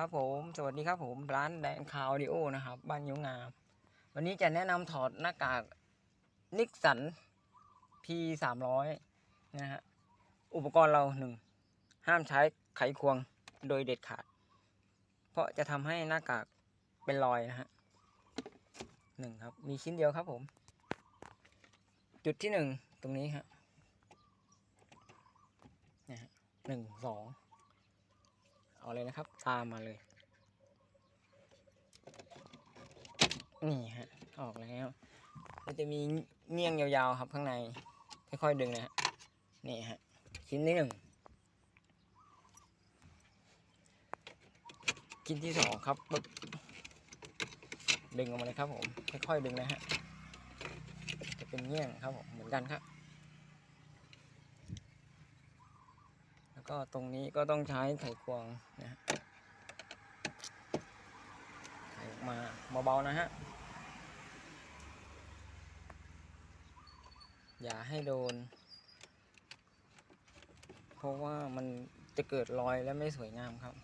ครับผมสวัสดีครับผมร้านแดนคาวดิโอนะครับบ้านยิ้วงาม วันนี้จะแนะนำถอดหน้ากากนิกสัน P สามร้อยนะฮะอุปกรณ์เราหนึ่งห้ามใช้ไขควงโดยเด็ดขาด เพราะจะทำให้หน้ากากเป็นรอยนะฮะหนึ่งครับ มีชิ้นเดียวครับผม จุดที่หนึ่งตรงนี้ฮะนะฮะหนึ่งสอง เอาเลยนะครับ ตามมาเลย นี่ฮะ ออกแล้ว มันจะมีเงี้ยงยาวๆครับข้างใน ค่อยๆดึงนะฮะ นี่ฮะ ชิ้นที่หนึ่งชิ้นที่สองครับปึ๊บดึงออกมาเลยครับผม ค่อยๆดึงนะฮะ จะเป็นเงี้ยงครับผม เหมือนกันครับ แล้ว ก็ตรงนี้ก็ต้องใช้ไขควงนะฮะไขออกมาเบาๆนะฮะ อย่าให้โดน เพราะว่ามันจะเกิดรอยและไม่สวยงามครับ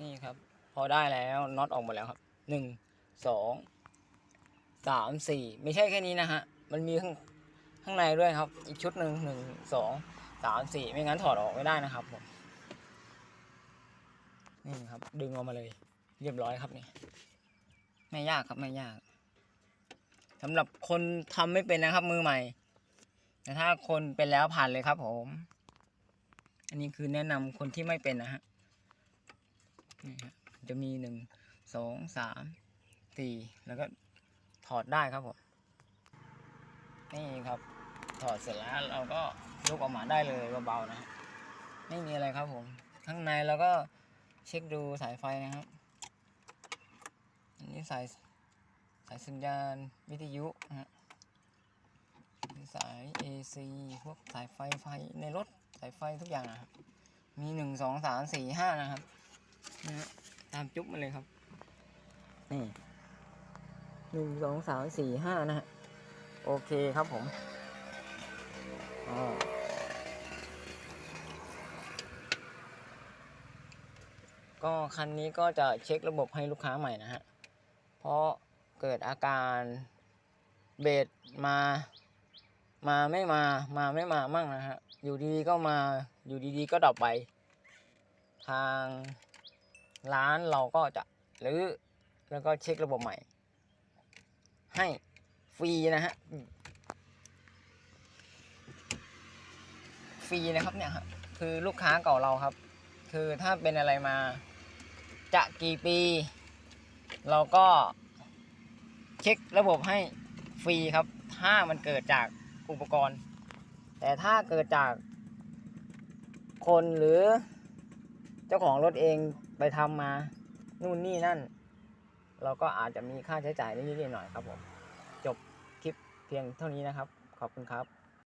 นี่ครับ พอได้แล้วน็อตออกหมดแล้วครับหนึ่งสองสามสี่ไม่ใช่แค่นี้นะฮะ มันมีข้างข้างในด้วยครับ อีกชุดหนึ่งหนึ่งสองสามสี่ไม่งั้นถอดออกไม่ได้นะครับผมนี่ครับ ดึงออกมาเลย เรียบร้อยครับนี่ ไม่ยากครับไม่ยากสำหรับคนทำไม่เป็นนะครับ มือใหม่ แต่ถ้าคนเป็นแล้วผ่านเลยครับผม อันนี้คือแนะนำคนที่ไม่เป็นนะฮะนี่ฮะ จะมีหนึ่งสองสามสี่แล้วก็ถอดได้ครับผมนี่ครับ ถอดเสร็จแล้วเราก็ยกออกมาได้เลยเบาๆนะไม่มีอะไรครับผมข้างในเราก็เช็คดูสายไฟนะครับอันนี้สายสายสัญญาณวิทยุนะฮะสาย AC พวกสายไฟไฟในรถสายไฟทุกอย่างนะครับมีหนึ่งสองสามสี่ห้านะครับนะฮะ ตามจุ๊บมาเลยครับนี่หนึ่งสองสามสี่ห้านะฮะโอเคครับผมอ๋อก็คันนี้ก็จะเช็คระบบให้ลูกค้าใหม่นะฮะ เพราะเกิดอาการเบรดมา มาไม่มา มาไม่มามั่งนะฮะ อยู่ดีๆก็มา อยู่ดีๆก็ดับไป ทาง ร้านเราก็จะหรือแล้วก็เช็คระบบใหม่ ให้ฟรีนะฮะฟรีนะครับเนี่ยคือลูกค้าเก่าเราครับ คือถ้าเป็นอะไรมาจะกี่ปี เราก็เช็คระบบให้ฟรีครับ ถ้ามันเกิดจากอุปกรณ์ แต่ถ้าเกิดจากคนหรือ เจ้าของรถเองไปทำมานู่นนี่นั่น เราก็อาจจะมีค่าใช้จ่ายนิดๆหน่อยๆครับผม จบคลิปเพียงเท่านี้นะครับ ขอบคุณครับ